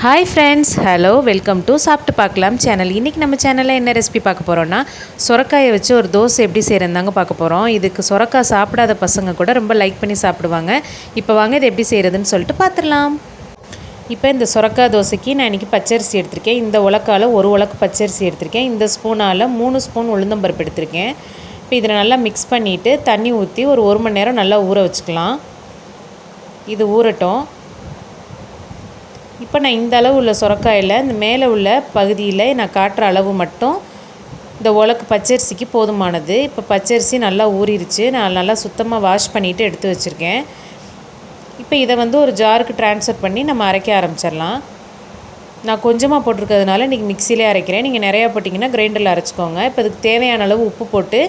Hi friends hello welcome to சாப்பிட்டு பார்க்கலாம் channel இன்றைக்கி நம்ம சேனலில் என்ன ரெசிபி பார்க்க போகிறோன்னா சொரக்காயை வச்சு ஒரு தோசை எப்படி செய்கிறதாங்க பார்க்க போகிறோம் இதுக்கு சுரக்காய் சாப்பிடாத பசங்க கூட ரொம்ப லைக் பண்ணி சாப்பிடுவாங்க. இப்போ வாங்க இது எப்படி செய்கிறதுன்னு சொல்லிட்டு பார்த்துடலாம். இப்போ இந்த சுரக்காய் தோசைக்கு நான் இன்றைக்கி பச்சரிசி எடுத்திருக்கேன். இந்த உலக்கால் ஒரு உலக்கு பச்சரிசி எடுத்திருக்கேன். இந்த ஸ்பூனால் மூணு ஸ்பூன் உளுந்தம்பருப்பு எடுத்திருக்கேன். இப்போ இதில் நல்லா மிக்ஸ் பண்ணிவிட்டு தண்ணி ஊற்றி ஒரு ஒரு மணி நேரம் நல்லா ஊற வச்சுக்கலாம். இது ஊறட்டும். இப்போ நான் இந்த அளவு உள்ள சுரக்காயில் இந்த மேலே உள்ள பகுதியில் நான் காட்டுற அளவு மட்டும். இந்த உலக்கு பச்சரிசிக்கு போதுமானது. இப்போ பச்சரிசி நல்லா ஊறிடுச்சு நான் நல்லா சுத்தமாக வாஷ் பண்ணிவிட்டு எடுத்து வச்சுருக்கேன். இப்போ இதை வந்து ஒரு ஜாருக்கு ட்ரான்ஸ்ஃபர் பண்ணி நம்ம அரைக்க ஆரம்பிச்சிடலாம். நான் கொஞ்சமாக போட்டிருக்கிறதுனால இன்றைக்கி மிக்சிலே அரைக்கிறேன். நீங்கள் நிறையா போட்டிங்கன்னா கிரைண்டரில் அரைச்சிக்கோங்க. இப்போ இதுக்கு தேவையான அளவு உப்பு போட்டு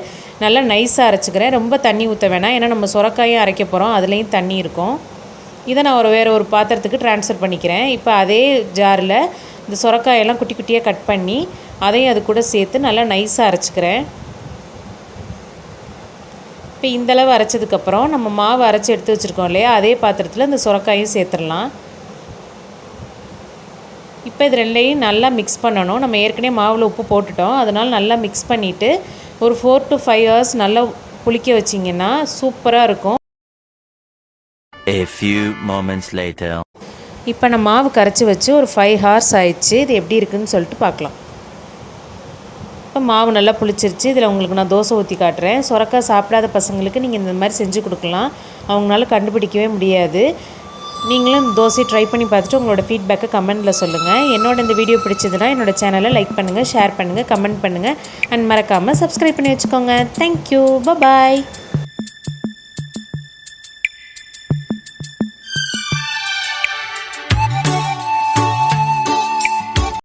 நல்லா நைஸாக அரைச்சிக்கிறேன். ரொம்ப தண்ணி ஊற்ற வேணாம். ஏன்னா நம்ம சுரக்காயும் அரைக்க போகிறோம் அதுலேயும் தண்ணி இருக்கும். இதை நான் ஒரு வேறு ஒரு பாத்திரத்துக்கு ட்ரான்ஸ்ஃபர் பண்ணிக்கிறேன். இப்போ அதே ஜாரில் இந்த சுரக்காயெல்லாம் குட்டி குட்டியாக கட் பண்ணி அதையும் அது கூட சேர்த்து நல்லா நைஸாக அரைச்சிக்கிறேன். இப்போ இந்தளவு அரைச்சதுக்கப்புறம் நம்ம மாவு அரைச்சி எடுத்து வச்சுருக்கோம் இல்லையா அதே பாத்திரத்தில் இந்த சுரக்காயும் சேர்த்துடலாம். இப்போ இது ரெண்டையும் நல்லா மிக்ஸ் பண்ணணும். நம்ம ஏற்கனவே மாவில் உப்பு போட்டுட்டோம். அதனால் நல்லா மிக்ஸ் பண்ணிவிட்டு ஒரு ஃபோர் டு ஃபைவ் ஹவர்ஸ் நல்லா புளிக்க வச்சிங்கன்னா சூப்பராக இருக்கும். A few moments later. இப்போ நான் மாவு கரைச்சி வச்சு ஒரு ஃபைவ் ஹார்ஸ் ஆயிடுச்சு. இது எப்படி இருக்குதுன்னு சொல்லிட்டு பார்க்கலாம். இப்போ மாவு நல்லா புளிச்சிருச்சு. இதில் உங்களுக்கு நான் தோசை ஊற்றி காட்டுறேன். சுரக்காய் சாப்பிடாத பசங்களுக்கு நீங்கள் இந்த மாதிரி செஞ்சு கொடுக்கலாம். அவங்களால கண்டுபிடிக்கவே முடியாது. நீங்களும் தோசை தோசையை ட்ரை பண்ணி பார்த்துட்டு உங்களோட ஃபீட்பேக்கை கமெண்ட்டில் சொல்லுங்கள் என்னோட இந்த வீடியோ பிடிச்சதுன்னா என்னோட சேனலை லைக் பண்ணுங்கள் ஷேர் பண்ணுங்கள் கமெண்ட் பண்ணுங்கள் அண்ட் மறக்காமல் சப்ஸ்கிரைப் பண்ணி வச்சுக்கோங்க. Thank you bye